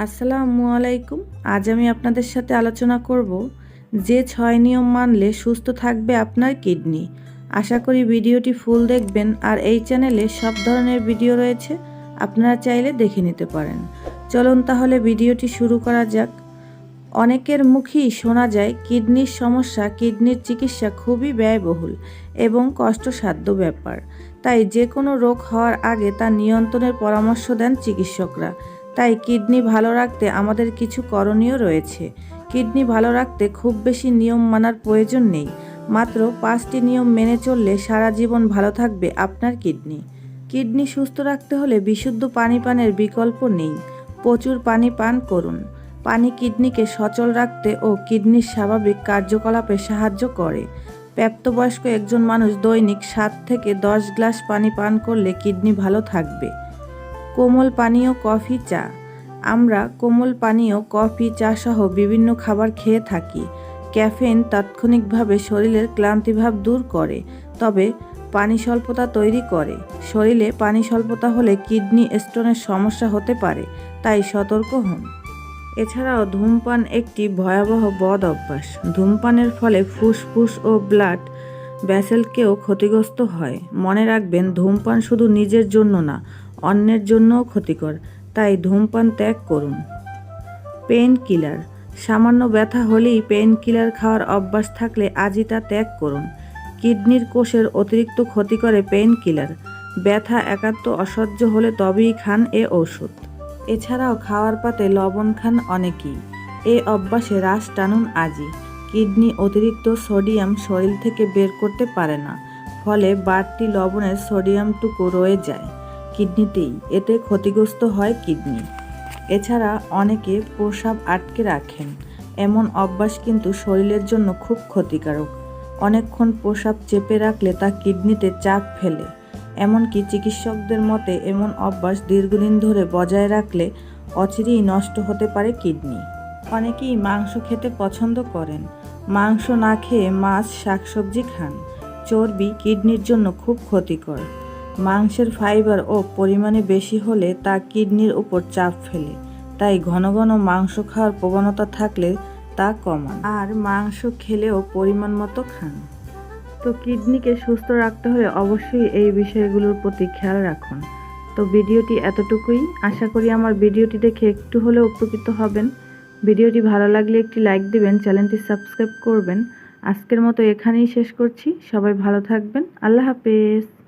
আসসালামু আলাইকুম। আজ আমি আপনাদের সাথে আলোচনা করব যে ছয় নিয়ম মানলে সুস্থ থাকবে আপনার কিডনি। আশা করি ভিডিওটি ফুল দেখবেন আর এই চ্যানেলে সব ধরনের ভিডিও রয়েছে, আপনারা চাইলে দেখে নিতে পারেন। চলুন তাহলে ভিডিওটি শুরু করা যাক। অনেকের মুখেই শোনা যায়, কিডনির সমস্যা, কিডনির চিকিৎসা খুবই ব্যয়বহুল এবং কষ্টসাধ্য ব্যাপার। তাই যে কোনো রোগ হওয়ার আগে তা নিয়ন্ত্রণের পরামর্শ দেন চিকিৎসকরা। তাই কিডনি ভালো রাখতে আমাদের কিছু করণীয় রয়েছে। কিডনি ভালো রাখতে খুব বেশি নিয়ম মানার প্রয়োজন নেই। মাত্র পাঁচটি নিয়ম মেনে চললে সারা জীবন ভালো থাকবে আপনার কিডনি। কিডনি সুস্থ রাখতে হলে বিশুদ্ধ পানি পানের বিকল্প নেই। প্রচুর পানি পান করুন। পানি কিডনিকে সচল রাখতে ও কিডনির স্বাভাবিক কার্যকলাপে সাহায্য করে। প্রাপ্তবয়স্ক একজন মানুষ দৈনিক সাত থেকে দশ গ্লাস পানি পান করলে কিডনি ভালো থাকবে। কোমল পানীয় কফি চা। আমরা কোমল পানীয় কফি চা সহ বিভিন্ন খাবার খেয়ে থাকি। ক্যাফেন তাৎক্ষণিকভাবে শরীরের ক্লান্তিভাব দূর করে, তবে পানি স্বল্পতা তৈরি করে। শরীরে পানি স্বল্পতা হলে কিডনি স্টোনের সমস্যা হতে পারে, তাই সতর্ক হন। এছাড়াও ধূমপান একটি ভয়াবহ বদ অভ্যাস। ধূমপানের ফলে ফুসফুস ও ব্লাড ব্যাসেলকেও ক্ষতিগ্রস্ত হয়। মনে রাখবেন, ধূমপান শুধু নিজের জন্য না অন্যের জন্যও ক্ষতিকর, তাই ধূমপান ত্যাগ করুন। Painkiller. সামান্য ব্যথা হলেই পেন কিলার খাওয়ার অভ্যাস থাকলে আজই তা ত্যাগ করুন। কিডনির কোষের অতিরিক্ত ক্ষতি করে পেন কিলার। ব্যথা একান্ত অসহ্য হলে তবেই খান এ ঔষধ। এছাড়াও খাওয়ার পাতে লবণ খান অনেকেই। এ অভ্যাসে রাস টানুন আজই। কিডনি অতিরিক্ত সোডিয়াম শরীর থেকে বের করতে পারে না, ফলে বাড়তি লবণের সোডিয়ামটুকু রয়ে যায়। কিডনিতেই। এতে ক্ষতিগ্রস্ত হয় কিডনি। এছাড়া অনেকে প্রসাব আটকে রাখেন। এমন অভ্যাস কিন্তু শরীরের জন্য খুব ক্ষতিকারক। অনেকক্ষণ প্রসাব চেপে রাখলে তা কিডনিতে চাপ ফেলে। এমনকি চিকিৎসকদের মতে এমন অভ্যাস দীর্ঘদিন ধরে বজায় রাখলে অচিরেই নষ্ট হতে পারে কিডনি। অনেকেই মাংস খেতে পছন্দ করেন। মাংস না খেয়ে মাছ, শাকসবজি খান। চর্বি কিডনির জন্য খুব ক্ষতিকর। মাংসের ফাইবার ও পরিমাণে বেশি হলে তা কিডনির উপর চাপ ফেলে। তাই ঘন ঘন মাংস খাওয়ার প্রবণতা থাকলে তা কমান। আর মাংস খেলেও পরিমাণ মতো খান। তো কিডনিকে সুস্থ রাখতে হলে অবশ্যই এই বিষয়গুলোর প্রতি খেয়াল রাখুন। তো ভিডিওটি এতটুকুই। আশা করি আমার ভিডিওটি দেখে একটু হলেও উপকৃত হবেন। ভিডিওটি ভালো লাগলে একটি লাইক দিবেন, চ্যানেলটি সাবস্ক্রাইব করবেন। আজকের মতো এখানেই শেষ করছি। সবাই ভালো থাকবেন। আল্লাহ হাফেজ।